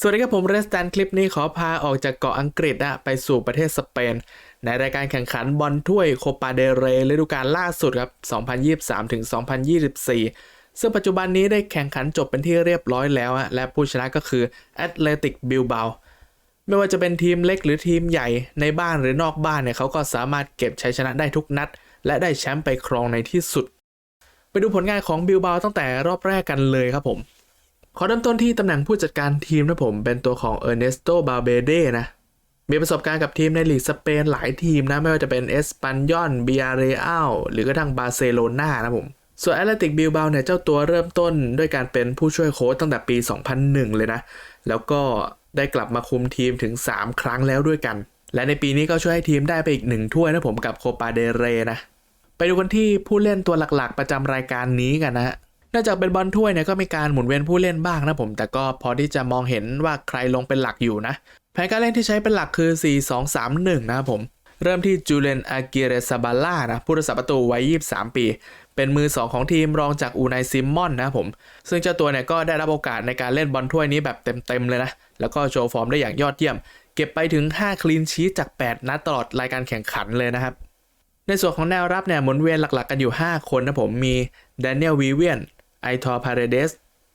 สวัสดีครับผมเรสตันคลิปนี้ขอพาออกจากเกาะอังกฤษอะไปสู่ประเทศสเปน ในรายการแข่งขันบอลถ้วยโคปาเดเรฤดูกาลล่าสุดครับ 2023 ถึง 2024 ซึ่งปัจจุบันนี้ได้แข่งขันจบเป็นที่เรียบร้อยแล้วอะและผู้ชนะก็คือแอตเลติกบิลเบาไม่ว่าจะเป็นทีมเล็กหรือทีมใหญ่ในบ้านหรือนอกบ้านเนี่ยเขาก็สามารถเก็บชัยชนะได้ทุกนัด และได้แชมป์ไปครองในที่สุด ไปดูผลงานของบิลเบาตั้งแต่รอบแรกกันเลยครับผม ขอเริ่มต้นที่ตำแหน่งผู้จัดการทีมนะผมเป็นตัวของเออร์เนสโตบาเบเดนะ มีประสบการณ์กับทีมในลีกสเปนหลายทีมนะ ไม่ว่าจะเป็นเอสปันยอนเบียเรอัลหรือกระทั่งบาร์เซโลนานะผม ส่วนแอตเลติกบิลบาเนี่ยเจ้าตัวเริ่มต้นด้วยการเป็นผู้ช่วยโค้ชตั้งแต่ปี 2001 เลยนะ แล้วก็ได้กลับมาคุมทีมถึง 3 ครั้งแล้วด้วยกัน และในปีนี้ก็ช่วยให้ทีมได้ไปอีกหนึ่งถ้วยนะผมกับโคปาเดเรนะ ไปดูกันที่ผู้เล่นตัวหลักๆ ประจำรายการนี้กันนะฮะ นอกจากเป็นบอลถ้วยเนี่ยก็มีการหมุนเวียนผู้เล่นบ้างนะผม แต่ก็พอที่จะมองเห็นว่าใครลงเป็นหลักอยู่นะแผนการเล่นที่ใช้เป็นหลักคือ 4-2-3-1 นะครับผมเริ่มที่จูเลนอากิเรซาบาล่านะผู้รักษาประตูวัย 23 ปี เป็นมือ 2 ของทีมรองจากอูไนซิมมอนนะผม ซึ่งเจ้าตัวเนี่ยก็ได้รับโอกาสในการเล่นบอลถ้วยนี้แบบเต็ม ๆ เลยนะ แล้วก็โชว์ฟอร์มได้อย่างยอดเยี่ยม เก็บไปถึง 5 คลีนชีตจาก 8 นัดตลอดรายการแข่งขันเลยนะครับ ในส่วนของแนวรับเนี่ยหมุนเวียนหลัก ๆ กันอยู่ 5 คนนะผมมีแดเนียลวีเวียน ไอทอร์พาเรเดส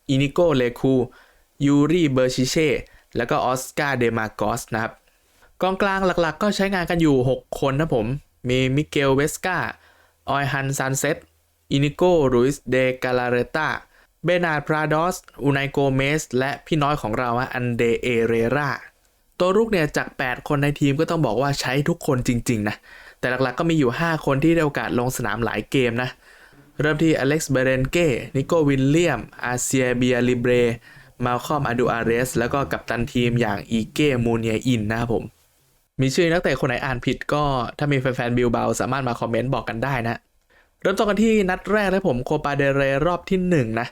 อินิโกเลคูยูรีเบอร์ชิเช่แล้วก็ออสการ์เดมาโกสนะครับกองกลางหลักๆ ก็ใช้งานกันอยู่ 6 คนนะผม มีมิเกลเวสกาออยฮันซันเซตอินิโกรุยส์เดกาลาเรตาเบนาร์ดพราดอสอูไนโกเมส และพี่น้อยของเราอะอันเดเอเรราตัวรุกเนี่ยจาก 8 คนในทีมก็ต้องบอกว่าใช้ทุกคนจริง ๆ นะ แต่หลักๆก็มีอยู่ 5 คนที่ได้โอกาสลงสนามหลายเกมนะ เริ่มที่อเล็กซ์เบเรนเก้ นิโกวิลเลียม อาเซียเบียลิเบรมาคอมอาดูอาเรส แล้วก็กัปตันทีมอย่างอีเก้มูเนียอินนะครับผม มีชื่อนักเตะคนไหนอ่านผิดก็ถ้ามีแฟนๆบิลเบาสามารถมาคอมเมนต์บอกกันได้นะ เริ่มต้นกันที่นัดแรกเลยผมโคปาเดเรรอบที่ 1 นะ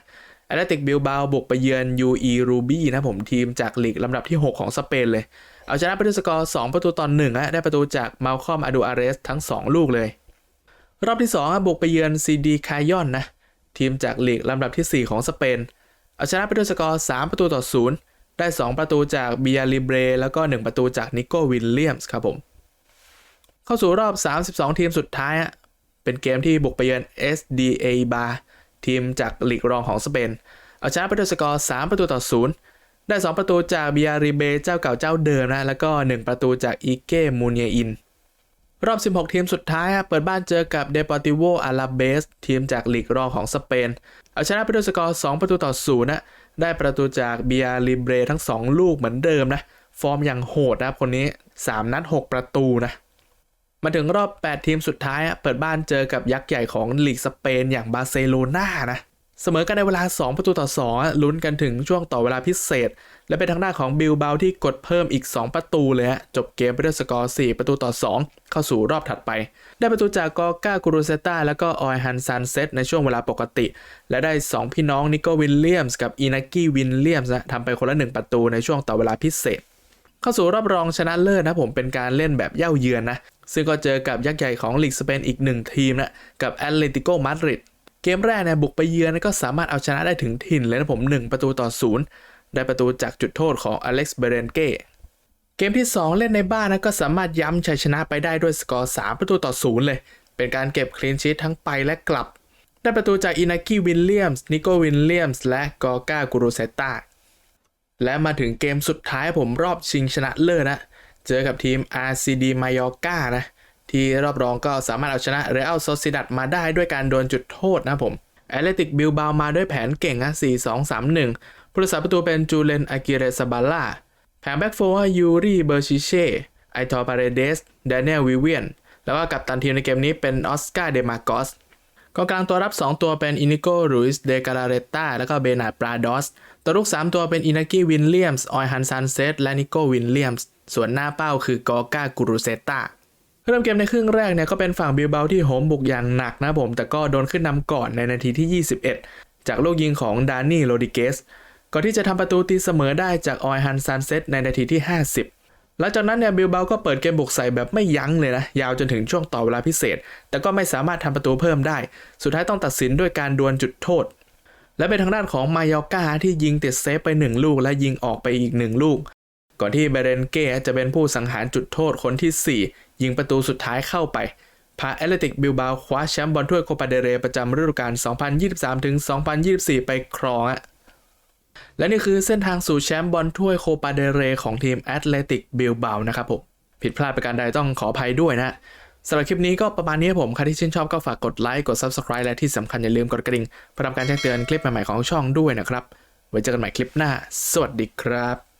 แอตเลติกบิลเบาบุกไปเยือน UE Ruby นะผมทีมจากลีกลำดับที่ 6 ของสเปนเลย เอาชนะไปด้วยสกอร์ 2 ประตูต่อ1นะได้ประตูจากมาลคอมอาดูอาเรสทั้ง 2 ลูกเลย รอบที่2อะบุกไปเยือนซีดีคายอนนะทีมจากลีกลำดับที่ 4 ของสเปน เอาชนะไปด้วยสกอร์ 3 ประตูต่อ 0 ได้ 2 ประตูจากเบียริเบรแล้วก็ 1 ประตูจากนิโกวิลเลียมส์ครับผม เข้าสู่รอบ 32 ทีมสุดท้ายอะเป็นเกมที่บุกไปเยือน SDA Bar ทีมจากลีกรองของสเปน เอาชนะไปด้วยสกอร์ 3 ประตูต่อ 0 ได้ 2 ประตูจากเบียริเบเจ้าเก่าเจ้าเดิมนะแล้วก็ 1 ประตูจากอีเก้มูเนียอิน รอบ 16 ทีมสุดท้ายเปิดบ้านเจอกับเดปอร์ติโวอาราเบสทีมจากลีกรองของสเปน เอาชนะไปด้วยสกอร์ 2 ประตูต่อ0นะ ได้ประตูจากเบียริเบรทั้ง 2 ลูกเหมือนเดิมนะ ฟอร์มอย่างโหดนะคนนี้ 3 นัด 6 ประตูนะ มาถึงรอบ 8 ทีมสุดท้ายเปิดบ้านเจอกับยักษ์ใหญ่ของลีกสเปนอย่างบาร์เซโลนานะ เสมอกันในเวลา 2 ประตูต่อ2อะลุ้นกันถึงช่วงต่อเวลาพิเศษ และเป็นทางด้านของบิลเบาที่กดเพิ่มอีก 2 ประตูเลยฮะจบเกมไปด้วยสกอร์ 4 ประตูต่อ 2 เข้าสู่รอบถัดไป ได้ประตูจากกอก้ากูรูเซต้าแล้วก็ออยฮันซันเซตในช่วงเวลาปกติ และได้ 2 พี่น้องนิโกวิลเลียมส์กับอีนากี้วินเลียมส์นะทำไปคนละ 1 ประตูในช่วงต่อเวลาพิเศษ เข้าสู่รอบรองชนะเลิศนะผมเป็นการเล่นแบบเย่าเยือนนะซึ่งก็เจอกับยักษ์ใหญ่ของลีกสเปนอีกหนึ่งทีมนะกับแอตเลติโกมาดริด เกมแรกเนี่ยบุกไปเยือนก็สามารถเอาชนะได้ถึงถิ่นเลยนะผม 1 ประตูต่อศูนย์ได้ประตูจากจุดโทษของอเล็กซ์เบเรนเก้เกมที่ 2 เล่นในบ้านนะก็สามารถย้ำชัยชนะไปได้ด้วยสกอร์ 3 ประตูต่อศูนย์เลย เป็นการเก็บคลีนชีตทั้งไปและกลับ ได้ประตูจากอินากี้วิลเลียมส์นิโกวิลเลียมส์และกอก้ากูรูเซต้าและมาถึงเกมสุดท้ายผมรอบชิงชนะเลิศนะ เจอกับทีม RCD Mallorca นะ ที่รอบรองก็สามารถเอาชนะเรอัลโซซิดัดมาได้ด้วยการโดนจุดโทษนะผมแอตเลติกบิลบามาด้วยแผนเก่งนะ4-2-3-1 ผู้รักษาประตูเป็นจูเลนอากิเรซาบาล่าแผนแบ็กโฟร์ยูรีเบอร์ชิเช่ไอทอร์ปาเรเดสเดนเนลวิเวียนแล้วก็กัปตันทีมในเกมนี้เป็นออสการ์เดมาโกสกองกลางตัวรับ 2 ตัวเป็นอินิโกรุสเดกาลาเรต้าแล้วก็เบนาร์ดปราดอส ตัวลูก 3 ตัวเป็นอินากิวินเลียมส์ออยฮันซันเซตและนิโกวินเลียมส์ส่วนหน้าเป้าคือกอก้ากูรูเซต้า เริ่มเกมในครึ่งแรกเนี่ยก็เป็นฝั่งบิลเบาที่โหมบุกอย่างหนักนะผม แต่ก็โดนขึ้นนำก่อนในนาทีที่ 21 จากลูกยิงของดานี่โรดิเกสก่อนที่จะทำประตูตีเสมอได้จากออยฮันซันเซตในนาทีที่ 50 หลังจากนั้นเนี่ยบิลเบาก็เปิดเกมบุกใส่แบบไม่ยั้งเลยนะ ยาวจนถึงช่วงต่อเวลาพิเศษ แต่ก็ไม่สามารถทำประตูเพิ่มได้ สุดท้ายต้องตัดสินด้วยการดวลจุดโทษ และเป็นทางด้านของมายอกาที่ยิงติดเซฟไป 1 ลูกและยิงออกไปอีก 1 ลูกก่อนที่เบเรนเก้จะเป็นผู้สังหารจุดโทษคนที่4 ยิงประตูสุดท้ายเข้าไป พาแอตเลติกบิลบาคว้าแชมป์บอลถ้วยโคปาเดเรประจำฤดูกาล 2023-2024 ไปครองอะและนี่คือเส้นทางสู่แชมป์บอลถ้วยโคปาเดเรของทีมแอตเลติกบิลบานะครับผม ผิดพลาดประการใดต้องขออภัยด้วยนะสำหรับคลิปนี้ก็ประมาณนี้ครับผม ใครที่ชื่นชอบก็ฝากกดไลค์ กด Subscribe และที่สำคัญอย่าลืมกดกระดิ่งเพื่อรับการแจ้งเตือนคลิปใหม่ๆของช่องด้วยนะครับ ไว้เจอกันใหม่คลิปหน้า สวัสดีครับ